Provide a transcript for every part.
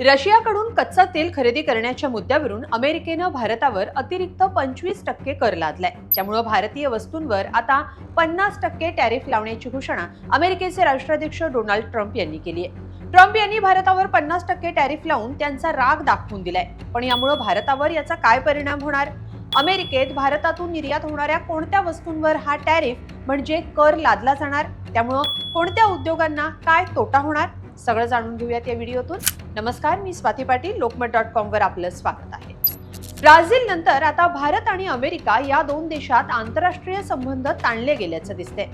रशियाकडून कच्चा तेल खरेदी करण्याच्या मुद्द्यावरून अमेरिकेनं भारतावर अतिरिक्त पंचवीस टक्के कर लादलाय. त्यामुळं भारतीय वस्तूंवर आता पन्नास टक्के टॅरिफ लावण्याची घोषणा अमेरिकेचे राष्ट्राध्यक्ष डोनाल्ड ट्रम्प यांनी केली आहे. ट्रम्प यांनी भारतावर पन्नास टक्के टॅरिफ लावून त्यांचा राग दाखवून दिलाय. पण यामुळं भारतावर याचा काय परिणाम होणार? अमेरिकेत भारतातून निर्यात होणाऱ्या कोणत्या वस्तूंवर हा टॅरिफ म्हणजे कर लादला जाणार? त्यामुळं कोणत्या उद्योगांना काय तोटा होणार? सगळं जाणून घेऊयात या व्हिडिओतून. नमस्कार मी स्वाती पाटील लोकमत डॉट कॉम वर आपलं स्वागत आहे. ब्राझील नंतर आता भारत आणि अमेरिका या दोन देशात आंतरराष्ट्रीय संबंध ताणले गेल्याचं दिसतंय.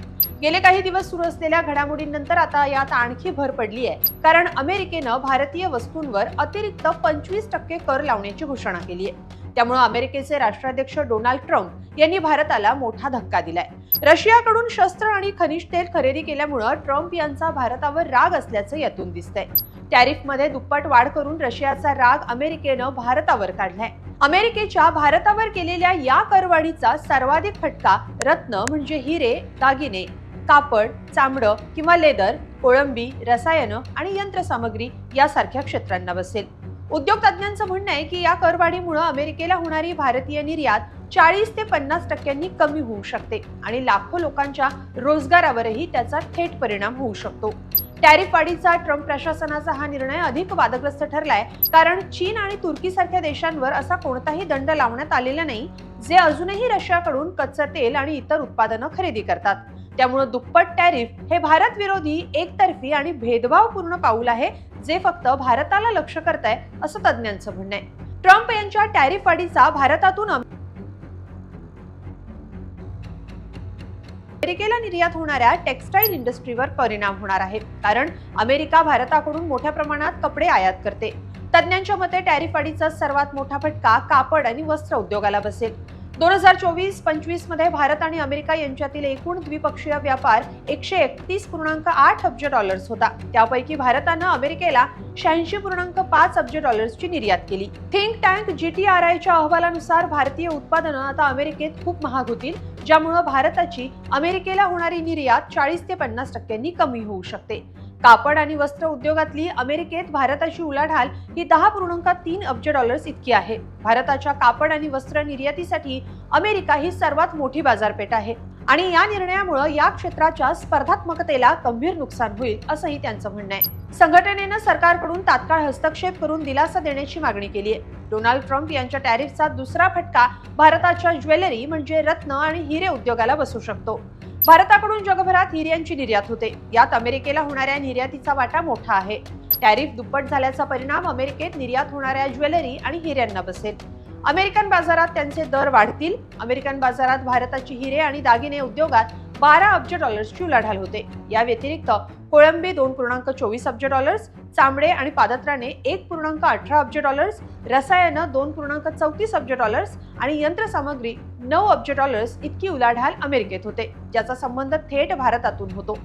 गेले काही दिवस सुरू असलेल्या घडामोडींनंतर आता यात आणखी भर पडली आहे. कारण अमेरिकेनं भारतीय वस्तूंवर अतिरिक्त पंचवीस टक्के कर लावण्याची घोषणा केली आहे. त्यामुळे अमेरिकेचे राष्ट्राध्यक्ष डोनाल्ड ट्रम्प यांनी भारताला मोठा धक्का दिलाय. रशियाकडून शस्त्र आणि खनिज तेल खरेदी केल्यामुळं ट्रम्प यांचा भारतावर राग असल्याचं यातून दिसतंय. टॅरिफमध्ये दुप्पट वाढ करून रशियाचा राग अमेरिकेनं भारतावर काढलाय. अमेरिकेच्या भारतावर केलेल्या या करवाढीचा सर्वाधिक फटका रत्न म्हणजे हिरे दागिने कापड चामडं किंवा लेदर कोळंबी रसायनं आणि यंत्रसामग्री यासारख्या क्षेत्रांना बसेल. उद्योग तज्ज्ञांचं म्हणणं आहे की या करवाढीमुळे अमेरिकेला होणारी भारतीय निर्यात चाळीस ते पन्नास टक्क्यांनी कमी होऊ शकते आणि लाखो लोकांच्या रोजगारावरही त्याचा थेट परिणाम होऊ शकतो. टॅरिफ वाढीचा ट्रम्प प्रशासनाचा हा निर्णय अधिक वादग्रस्त ठरलाय कारण चीन आणि तुर्कीसारख्या देशांवर असा कोणताही दंड लावण्यात आलेला नाही जे अजूनही रशियाकडून कच्चं तेल आणि इतर उत्पादनं खरेदी करतात. त्यामुळे दुप्पट टॅरिफ हे भारत विरोधी एकतर्फी आणि भेदभावपूर्ण पाऊल आहे जे फक्त भारताला लक्ष करत आहे असं तज्ज्ञांचं म्हणणं आहे. ट्रम्प यांच्या टॅरिफ वाढीचा भारतातून अमेरिकेला निर्यात होणाऱ्या टेक्स्टाईल इंडस्ट्रीवर परिणाम होणार आहे कारण अमेरिका भारताकडून मोठ्या प्रमाणात कपडे आयात करते. तज्ज्ञांच्या मते टॅरिफ वाढीचा सर्वात मोठा फटका कापड आणि वस्त्र उद्योगाला बसेल. दोन हजार चोवीस पंचवीसमध्ये भारत आणि अमेरिका यांच्यातील एकूण द्विपक्षीय व्यापार एकशे एकतीस पूर्णांक आठ अब्ज डॉलर्स होता. त्यापैकी भारतानं अमेरिकेला शहाऐंशी पूर्णांक पाच अब्ज डॉलर्सची निर्यात केली. थिंक टँक जीटीआरआयच्या अहवालानुसार भारतीय उत्पादनं आता अमेरिकेत खूप महाग होतील ज्यामुळे भारताची अमेरिकेला होणारी निर्यात चाळीस ते पन्नास टक्क्यांनी कमी होऊ शकते. कापड आणि वस्त्र उद्योगातली अमेरिकेत भारताची उलाढाल ही दहा पूर्णांक तीन अब्ज डॉलर्स इतकी आहे. भारताच्या कापड आणि वस्त्र निर्यातीसाठी अमेरिका ही सर्वात मोठी बाजारपेठ आहे आणि या निर्णयामुळे या क्षेत्राच्या स्पर्धात्मकतेला गंभीर नुकसान होईल असंही त्यांचं म्हणणं आहे. संघटनेनं सरकारकडून तात्काळ हस्तक्षेप करून दिलासा देण्याची मागणी केली आहे. डोनाल्ड ट्रम्प यांच्या टॅरिफचा दुसरा फटका भारताच्या ज्वेलरी म्हणजे रत्न आणि हिरे उद्योगाला बसू शकतो. भारताकडून जगभरात हिऱ्यांची निर्यात होते. यात अमेरिकेला होणाऱ्या निर्यातीचा वाटा मोठा आहे. टॅरिफ दुप्पट झाल्याचा परिणाम अमेरिकेत निर्यात होणाऱ्या ज्वेलरी आणि हिऱ्यांना बसेल. अमेरिकन बाजारात त्यांचे दर वाढतील. अमेरिकन बाजारात भारताची हिरे आणि दागिने उद्योगात बारा अब्ज डॉलर्सची उलाढाल होते. या व्यतिरिक्त कोळंबी दोन पूर्णांक चोवीस अब्ज डॉलर्स चामडे आणि पादत्राणे एक पूर्णांक अठरा अब्ज डॉलर्स रसायनं दोन पूर्णांक चौतीस अब्ज डॉलर्स आणि यंत्रसामग्री नऊ अब्ज डॉलर्स इतकी उलाढाल अमेरिकेत होते ज्याचा संबंध थेट भारतातून होतो.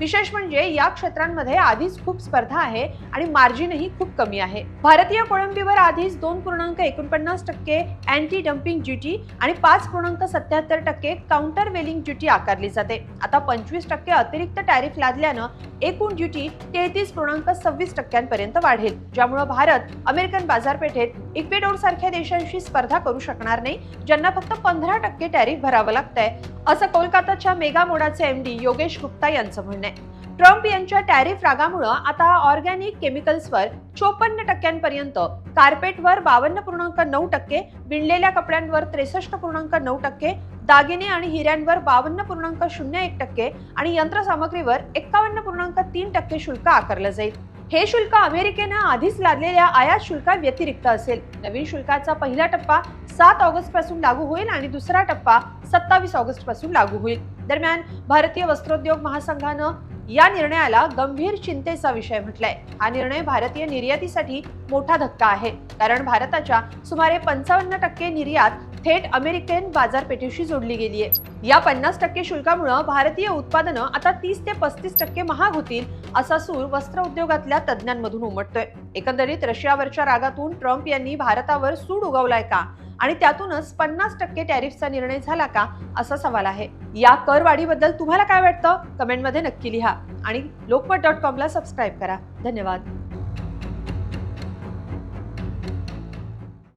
विशेष म्हणजे या क्षेत्रांमध्ये आधीच खूप स्पर्धा आहे आणि मार्जिनही खूप कमी आहे. भारतीय कोळंबीवर आधीच दोन पूर्णांक एकोणपन्नास टक्के अँटी डम्पिंग ड्युटी आणि पाच पूर्णांक सत्याहत्तर टक्के काउंटर वेलिंग ड्युटी आकारली जाते. आता पंचवीस टक्के अतिरिक्त टॅरिफ लादल्यानं एकूण ड्युटी तेहतीस पूर्णांक सव्वीस टक्क्यांपर्यंत वाढेल. ज्यामुळे भारत अमेरिकन बाजारपेठेत इक्वेडोर सारख्या देशांशी स्पर्धा करू शकणार नाही. ज्यांना फक्त पंधरा टक्के टॅरिफ भरावं लागतंय. असं कोलकाताच्या मेगा मोडाचे एमडी योगेश गुप्ता यांचं म्हणणं आहे. ट्रम्प यांच्या टॅरिफ रागामुळं आता ऑर्गॅनिक केमिकल्सवर चोपन्न टक्क्यांपर्यंत कार्पेटवर बावन्न पूर्णांक नऊ टक्के विणलेल्या कपड्यांवर त्रेसष्ट पूर्णांक नऊ टक्के दागिने आणि हिऱ्यांवर बावन्न पूर्णांक शून्य एक टक्के आणि यंत्रसामग्रीवर एक्कावन्न पूर्णांक तीन टक्के शुल्क आकारलं जाईल. हे शुल्क अमेरिकेनं आधीच लादलेल्या आयात शुल्का व्यतिरिक्त असेल. नवीन शुल्काचा पहिला टप्पा सात ऑगस्टपासून लागू होईल आणि दुसरा टप्पा सत्तावीस ऑगस्टपासून लागू होईल. दरम्यान भारतीय वस्त्रोद्योग महासंघानं या निर्णयाला गंभीर चिंतेचा विषय म्हटलाय. हा निर्णय भारतीय निर्यातीसाठी मोठा धक्का आहे. कारण भारताच्या सुमारे पंचावन्न टक्के निर्यात थेट अमेरिकन बाजारपेठेशी जोडली गेली आहे या पन्नास टक्के शुल्कामुळे भारतीय उत्पादनं आता तीस ते पस्तीस टक्के महाग होतील असा सूर वस्त्र उद्योगातल्या तज्ज्ञांमधून उमटतोय. एकंदरीत रशियावरच्या रागातून ट्रम्प यांनी भारतावर सूड उगवलाय का? आणि त्यातूनच पन्नास टक्के टॅरिफचा निर्णय झाला का? असा सवाल आहे. या करवाढीबद्दल तुम्हाला काय वाटतं? कमेंटमध्ये नक्की लिहा. आणि लोकमत डॉट कॉमला सबस्क्राईब करा. धन्यवाद.